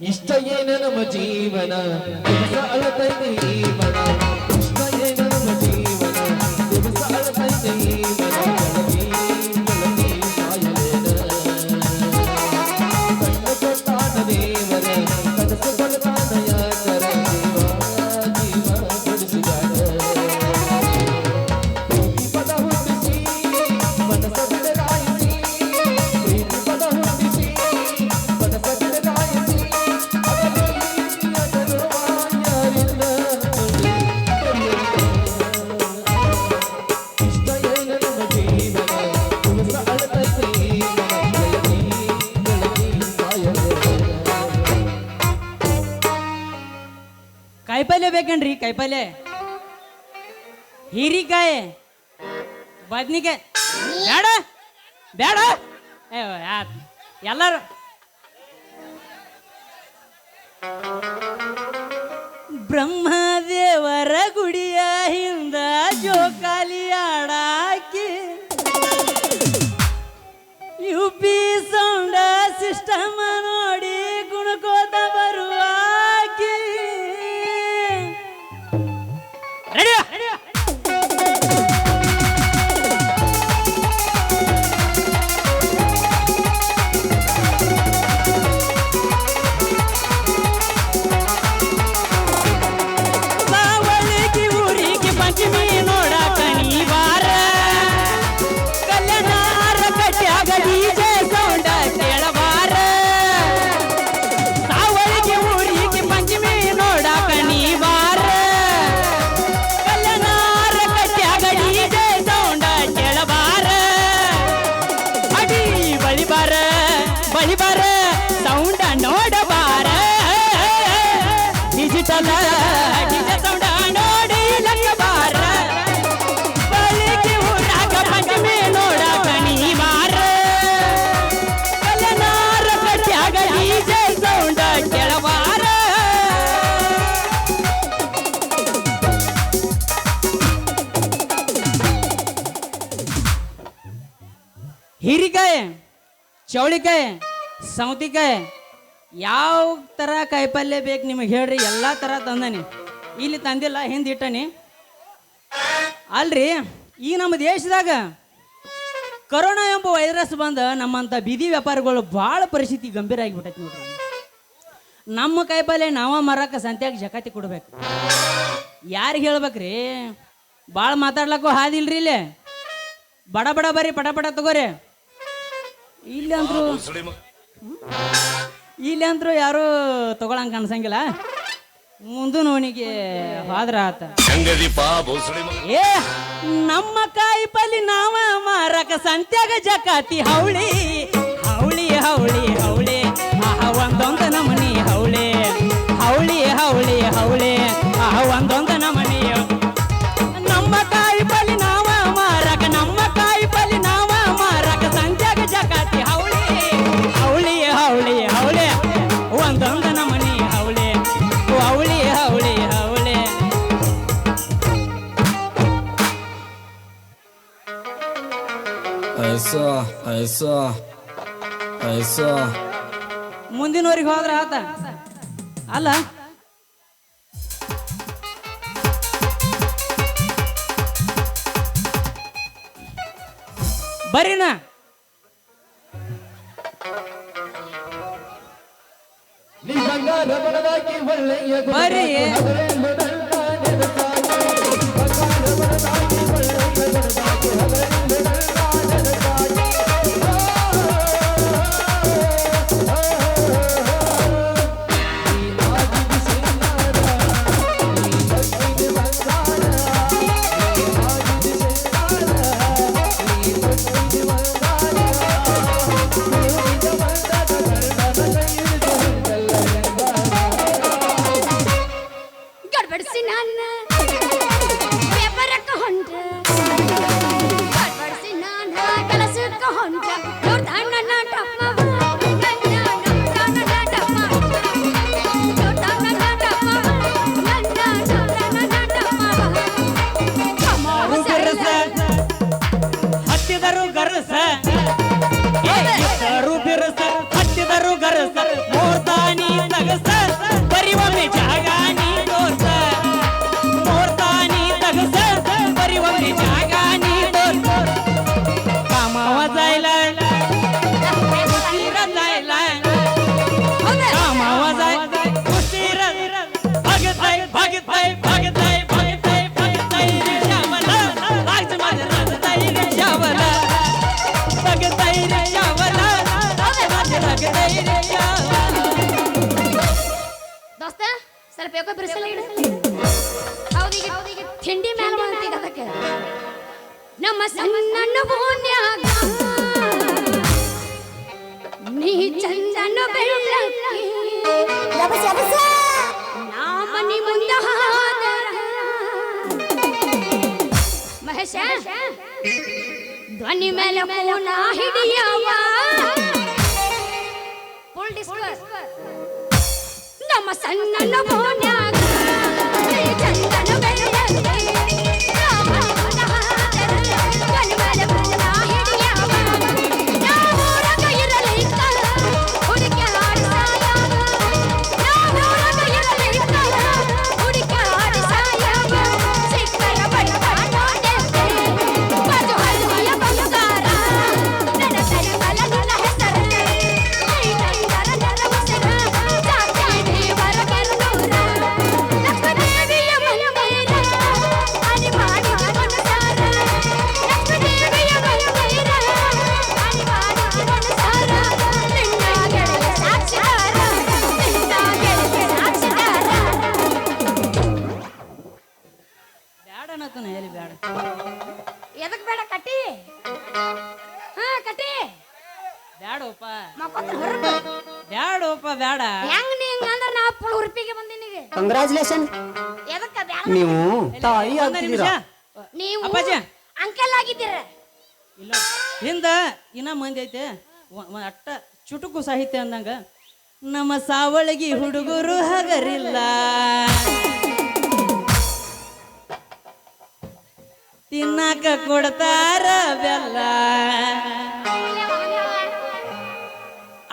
ಇಷ್ಟ ಏನ ನಮ್ಮ ಜೀವನ? ದಿವಸ ಜೀವನ ಬೇಕೇನ್ರಿ ಕಾಯಿಪಲ್ಯ ಹೀರಿಕಾಯಿ ಬದ್ನಿಕಾಯಿ ಬೇಡ ಬೇಡ ಏ, ಯಾ- ಎಲ್ಲರೂ ಬ್ರಹ್ಮದೇವರ ಗುಡಿಯ ಹಿಂದ ಜೋಕಾಲಿ ಆಡಾಕಿ ಯು ಪಿ ಸೌಂಡ ಸಿಸ್ಟಮ್ ಹೀರಿಕಾಯಿ, ಚೌಳಿಕಾಯಿ, ಸೌತಿಕಾಯಿ, ಯಾವ ಥರ ಕಾಯಿಪಲ್ಯ ಬೇಕು ನಿಮಗೆ ಹೇಳ್ರಿ, ಎಲ್ಲ ಥರ ತಂದನಿ. ಇಲ್ಲಿ ತಂದಿಲ್ಲ, ಹಿಂದೆ ಇಟ್ಟನಿ. ಅಲ್ರಿ ಈ ನಮ್ಮ ದೇಶದಾಗ ಕರೋನಾ ಎಂಬ ವೈರಸ್ ಬಂದು ನಮ್ಮಂಥ ಬೀದಿ ವ್ಯಾಪಾರಿಗಳು ಭಾಳ ಪರಿಸ್ಥಿತಿ ಗಂಭೀರ ಆಗಿಬಿಟ್ಟೈತಿ ನೋಡ್ರಿ. ನಮ್ಮ ಕಾಯಿಪಲ್ಯ ನಾವ ಮರಕ್ಕ ಸಂತ್ಯಾಗ ಜಕಾತಿ ಕೊಡ್ಬೇಕು. ಯಾರಿಗೆ ಹೇಳ್ಬೇಕ್ರಿ? ಭಾಳ ಮಾತಾಡ್ಲಕ್ಕೂ ಹಾದಿಲ್ರಿ ಇಲ್ಲಿ. ಬಡ ಬಡ ಬರ್ರಿ ಪಟ ಪಟ ತಗೋರಿ. ಇಲ್ಲಿ ಅಂದ್ರು ಇಲ್ಲಿ ಅಂದ್ರು ಯಾರು ತಗೊಳಂಗ ಅನ್ಸಂಗಿಲ್ಲ ಮುಂದು ನೋನಿಗೆ ಹಾದ್ರ ಆತ. ಏ ನಮ್ಮ ಕಾಯಿ ಪಲ್ಲಿ ನಾವ ಮಾರಕ ಸಂತ್ಯಾಗ ಜಕಾತಿ ಹೌಳಿ ಹೌಳಿ ಹೌಳಿ ಹೌಳಿ. ಐಸೋ ಐಸೋ ಐಸೋ. ಮುಂದಿನವ್ರಿಗೆ ಹೋದ್ರ ಆತ. ಅಲ್ಲ? ಬರೀನ? ನೀ ಬೇಕೋ ಬಿರ್ಸಲ ಇಡು ಹೌದೀಗ ತಿಂಡಿ ಅದಕ್ಕೆ. ನಮ್ಮ ಸಣ್ಣ ಬೋನ್ಯಾಗ ನೀ ಚಂದನ ಬೆಳ್ಳಕ್ಕಿ. ನಾ ಮನಿ ಮುಂದ ಮಹೇಶ ಧ್ವನಿ ಮೇಲೆ ಪೂನ ಹಿಡಿಯವ ಫುಲ್ ಡಿಸ್ಕಸ್ ನಮ್ಮ ಸಣ್ಣ ಬೋನ್ಯಾಗ ಕಂಗ್ರಾಚುಲೇಷನ್ ಎದಕ್ಕ ಬ್ಯಾಡ ನೀವು ತಾಯಿ ಆಗ್ತಿದ್ದೀರಾ ನೀವು ಅಪ್ಪಾಜಿ. ಅಂಕಲ್ ಆಗಿದ್ದೀರ. ಇಲ್ಲ. ಹಿಂದ ಇನ್ನ ಮಂದಿ ಐತೆ. ಅಟ್ಟ ಚುಟುಕು ಸಾಹಿತ್ಯ ಅಂದಂಗ ನಮ್ಮ ಸಾವಳಗಿ ಹುಡುಗರು ಹಗರಿಲ್ಲ. ತಿನ್ನಾಕ ಕೊಡ್ತಾರ ಬೆಲ್ಲ.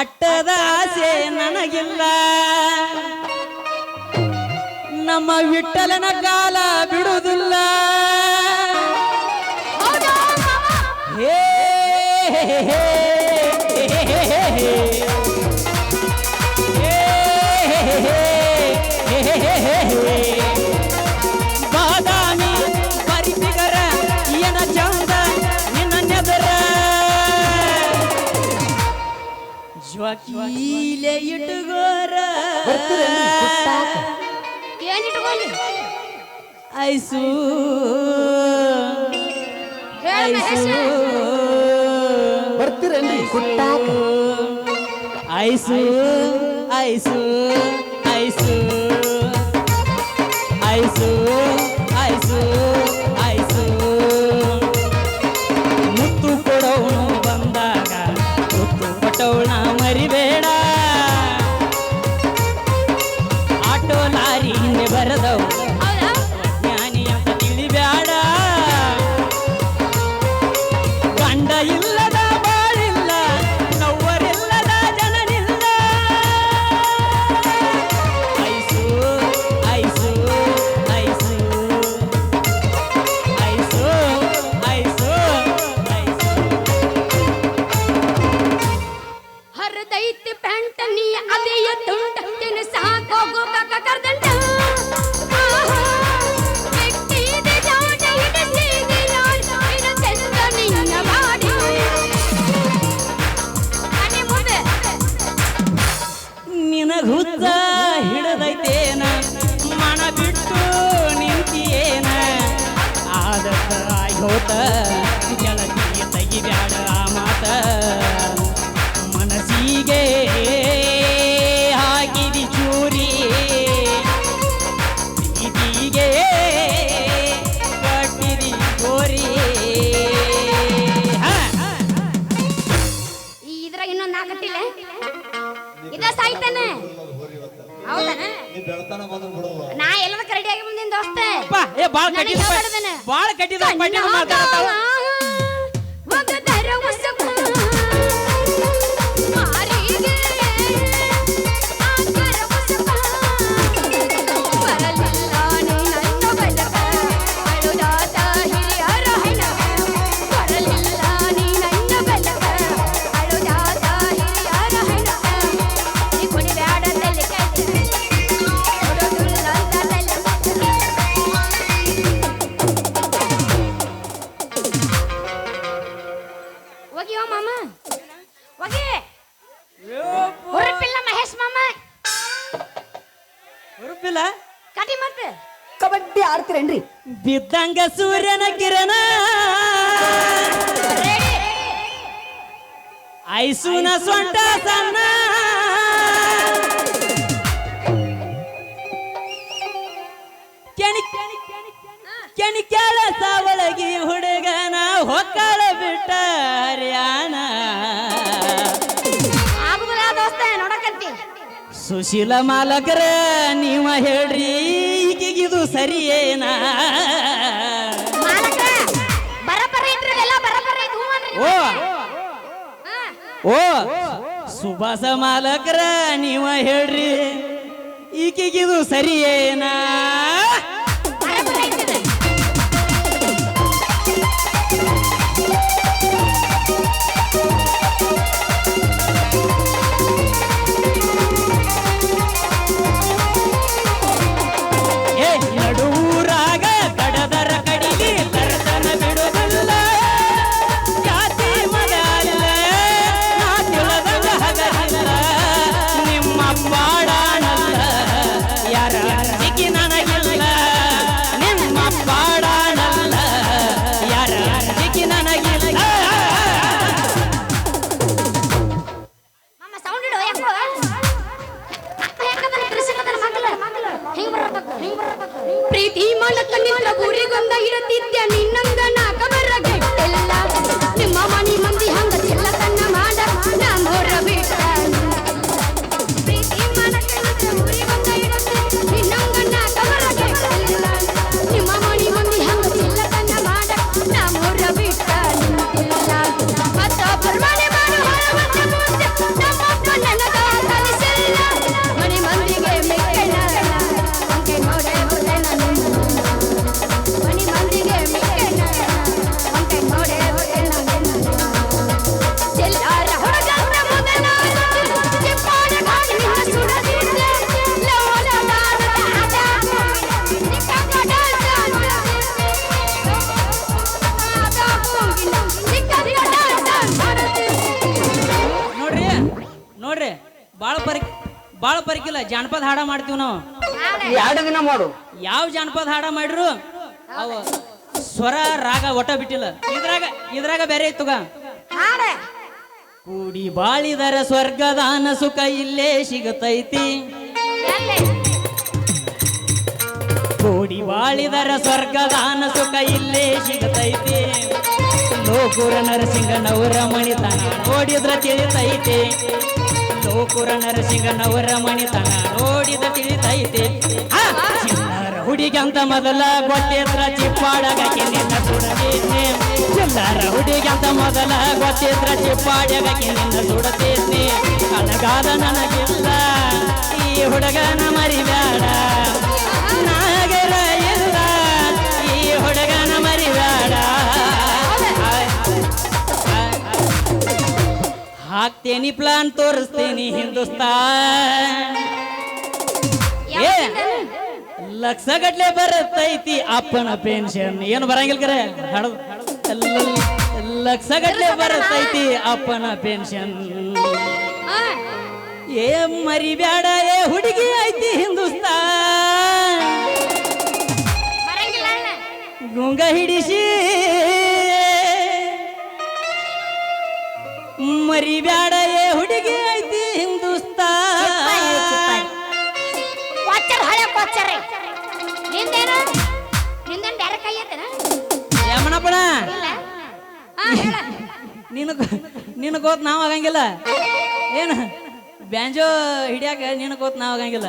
ಅಟ್ಟದ ಆಸೆ ನನಗಿಲ್ಲ. ನಮ್ಮ ವಿಠಲನ ಕಾಲ ಬಿಡುವುದಿಲ್ಲ. ಬಾದಾಮಿ ಪರಿಪಿಗರ ಏನ ಚಂದ ನಿನ್ನ ನೆದರ ಏನ್ ಇಟ್ಕೊಳ್ಳಿ ಐಸು. ಮಹೇಶ. ಬರ್ತೀರೇನ್ರಿ? ಕುಟ್ಟಾಕ. ಐಸು ಐಸು ಐಸು ಐಸು ಐಸು. ಆಗೋತ ಗೆಳತಿ ತೆಗಿಬ್ಯಾಡ ಮಾತ. ಮನಸ್ಸಿಗೆ ನಾ ಎಲ್ಲದಕ್ಕೆ ರೆಡಿ ಆಗಿ ಬಂದಿನ ದೋಸ್ತ. ಅಪ್ಪ, ಏ ಬಾಳ್ ಕಟ್ಟಿದ ಬಾಳ ಕಟ್ಟಿದ ಪಟ್ಟಿನ ಹೋಗಿವ ಮಾಮ? ಹೋಗಿ ಹುರುಪಿಲ್ಲ ಮಹೇಶ್ ಮಾಮ. ಹುರುಪಿಲ್ಲ? ಕಟಿ ಮತ್ತೆ. ಕಬಡ್ಡಿ ಆಡ್ತಿರೇನ್ರಿ? ಬಿದ್ದಂಗ ಸೂರ್ಯನ ಕಿರಣ. ಐಸೂನ ಸೊಂಟ ಸಣ್ಣ. ಕೆಣಿ ಕೆಣಿ ಕೆಣಿ ಕೆಳ ಸಾವಳಗಿ ಹುಡುಗ. ಸುಶೀಲ ಮಾಲಕರ ನೀವ ಹೇಳ್ರಿ ಈಗಿಗಿದು ಸರಿಯೇನಾ? ಓ. ಓ ಸುಭಾಸ ಮಾಲಕರ ನೀವ ಹೇಳ್ರಿ ಈಕಿಗಿದು ಸರಿಯೇನಾ? ಬಾಳ ಪರಿ ಬಾಳ ಪರಿಕಿಲ್ಲ. ಜಾನಪದ ಹಾಡ ಮಾಡ್ತೀವಿ ನಾವು. ಎರಡು ದಿನ ಮಾಡು. ಯಾವ ಜಾನಪದ ಹಾಡ ಮಾಡ್ರು ಅವ ಸ್ವರ ರಾಗ ಒಟ್ಟ ಬಿಟ್ಟಿಲ್ಲ. ಇದ್ರಾಗ ಇದ್ರಾಗ ಬೇರೆ ಇತ್ತು ಹಾಡ ಕೂಡಿ ಬಾಳಿದರ ಸ್ವರ್ಗದಾನ ಸುಖ ಇಲ್ಲೇ ಸಿಗತೈತಿ. ಕೂಡಿ ಬಾಳಿದರ ಸ್ವರ್ಗದಾನ ಸುಖ ಇಲ್ಲೇ ಸಿಗತೈತಿ. ಲೋಕೂರ ನರಸಿಂಗನವರ ಮಣಿತನ ನೋಡಿದ್ರ ತಿಳಿತೈತಿ. ಲೋಕುರ ನರಸಿಂಗನವರ ಮಣಿತನ ನೋಡಿದ ತಿಳಿತೈತೆ. ಹುಡಿಗಂತ ಮೊದಲ ಗೊತ್ತಿದ್ರ ಚಿಪ್ಪಾಡಗಕ್ಕೆ ನಿನ್ನ ಸುಡತೇನೆ ಚಿಲ್ಲರ ಹುಡುಗಂತ ಮೊದಲ ಗೊತ್ತಿದ್ರ ಚಿಪ್ಪಾಡಗಕ್ಕೆ ನಿನ್ನ ಸುಡತೇನೆ ಅಳಗಾದ ನನಗಿಲ್ಲ, ಈ ಹುಡುಗನ ಮರಿಬ್ಯಾಡ. ಹಾಕ್ತೇನಿ ಪ್ಲಾನ್ ತೋರಿಸ್ತೇನಿ ಹಿಂದೂಸ್ತಾನ್. ಏ ಲಕ್ಷ ಗಟ್ಲೆ ಬರುತ್ತೈತಿ ಅಪ್ಪನ ಪೆನ್ಷನ್ ಏನು ಬರಂಗಿಲ್ಲ ಕರೆ? ಲಕ್ಷ ಗಟ್ಲೆ ಬರತೈತಿ ಅಪ್ಪನ ಪೆನ್ಷನ್ ಏ ಮರಿ ಬ್ಯಾಡ ಏ ಹುಡುಗಿ ಐತಿ ಹಿಂದೂಸ್ತಾನ್. ಗುಂಗ ಹಿಡಿಸಿ ಮರಿಬ್ಯಾಡ ಏ ಹುಡುಗಿ ಐತಿ ಹಿಂದೂಸ್ತಾನ್. ವಾಚರ್ ಹಳೆ ವಾಚರ್ ನಿಂದೇನು? ನಿಂದೇನು ಬೇರೆ ಕೈ ಐತೆನ? ಯಮನಪ್ಪಣ ಇಲ್ಲ. ಹಾ. ಹೇಳ. ನಿನಗ ನಿನಗೆ ಗೊತ್ತು ನಾವು ಆಗಂಗಿಲ್ಲ. ಏನು? ಬ್ಯಾಂಜೋ ಹಿಡಿಯಾಕ ನಿನ್ನ ಗೋತ್ ನಾವು ಆಗಂಗಿಲ್ಲ.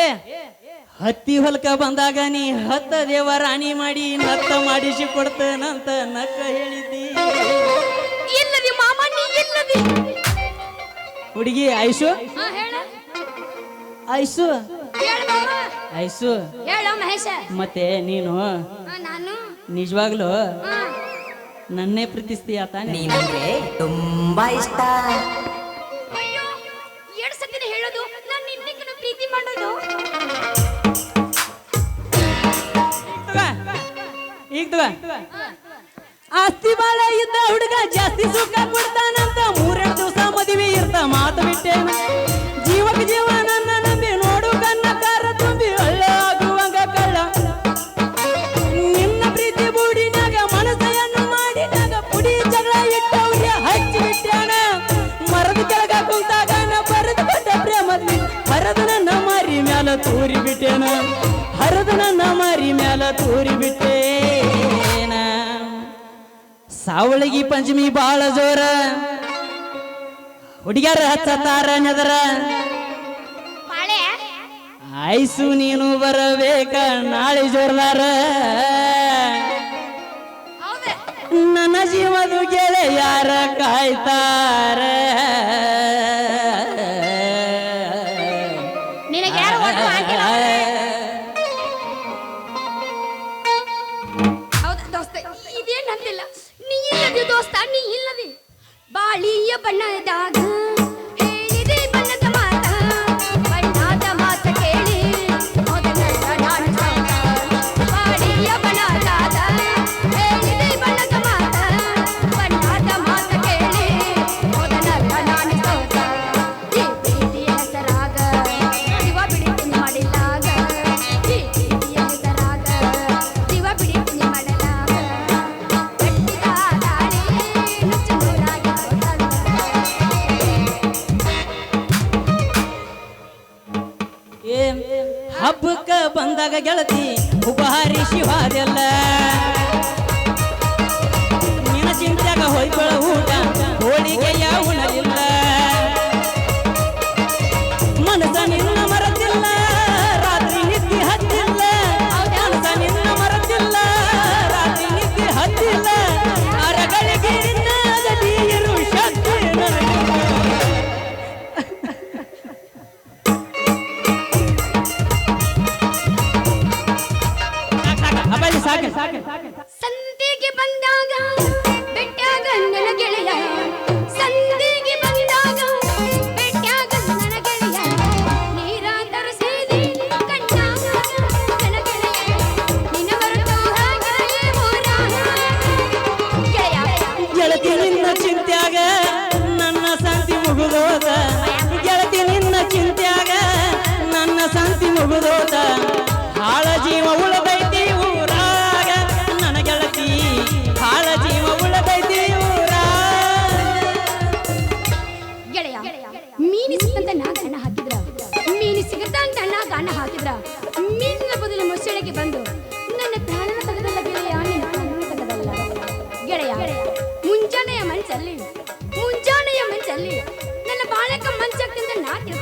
ಏ ಹತ್ತಿ ಹೊಲಕ ಬಂದಾಗ ನೀ ಹತ್ತ ದೇವ ರಾಣಿ ಮಾಡಿ ನತ್ತ ಮಾಡಿಸಿ ಕೊಡ್ತೇನಂತ ನಕ್ಕ ಹೇಳಿದ್ದಿ. ಇಲ್ಲದಿ ಮಾಮ ನೀ ಇಲ್ಲದಿ. ಹುಡುಗಿ ಐಸು? ಹಾ ಹೇಳ. ಐಸು? ಹೇಳ ಮಾಮ. ಐಸು? ಹೇಳ ಮಹೇಶ. ಮತ್ತೆ ನೀನು? ಹಾ, ನಾನು. ನಿಜವಾಗ್ಲೂ? ಹಾ. ನನ್ನೇ ಪ್ರೀತಿಸ್ತೀಯ ತಾನೆ? ನೀನಂದ್ರೆ ತುಂಬಾ ಇಷ್ಟ. ಆಸ್ತಿ ಬಾಳ ಇದ್ದ ಹುಡುಗ ಜಾಸ್ತಿ ಸುಖ ಕೊಡ್ತಾನಂತ ಮೂರೆರಡು ದಿವಸ ಮದುವೆ ಇರ್ತ ಮಾತು ಬಿಟ್ಟೇನ ಜೀವಕ ಜೀವ ನನ್ನ ನಂಬಿ ನೋಡು ಕನ್ನ ಕಾರ ತುಂಬಿ ಒಳ್ಳೆ ಆಗುವಂಗ ಕಳ್ಳ. ನಿನ್ನ ಪ್ರೀತಿ ಬೂಡಿನಾಗ ಮನಸ್ಸೆಯನ್ನು ಮಾಡಿದಾಗ ಪುಡಿ ಜಗಳ ಇಟ್ಟವ್ರಿಗೆ ಹಚ್ಚಿ ಬಿಟ್ಟಾನ ಮರದ ಕೆಳಗ ಕುಂತಾಗ ನ ಬರೆದು ಕೊಟ್ಟ ಪ್ರೇಮದಲ್ಲಿ ಹರದನ ಮಾರಿ ಮ್ಯಾಲ ತೋರಿ ಬಿಟ್ಟೇನ. ಹರದನ ಮಾರಿ ಮ್ಯಾಲ ತೋರಿ ಬಿಟ್ಟ. ಸಾವಳಗಿ ಪಂಚಮಿ ಬಾಳ ಜೋರ. ಹುಡುಗ್ಯಾರ ಹಚ್ಚತ್ತಾರ ನದರ. ಆಯ್ಸು ನೀನು ಬರಬೇಕ ನಾಳೆ ಜೋರ್ದಾರ ನನ್ನ ಜೀವದು ಗೆಳೆಯಾರ ಕಾಯ್ತಾರ. பண்ண தாகம் ಶಿವಾರೆಲ್ಲ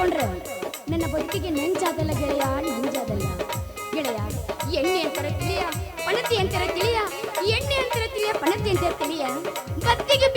ಕಳ್ಕೊಂಡ್ರೆ ನನ್ನ ಬದುಕಿಗೆ ನಂಜಾದಲ್ಲ ಗೆಳೆಯ ನಂಜಾದಲ್ಲ. ಗೆಳೆಯ, ಎಣ್ಣೆ ಅಂತಾರೆ ತಿಳಿಯ, ಪಣತಿ ಅಂತಾರೆ ತಿಳಿಯ, ಎಣ್ಣೆ ಅಂತಾರೆ ತಿಳಿಯ, ಪಣತಿ ಅಂತಾರೆ ತಿಳಿಯ. ಬತ್ತಿಗೆ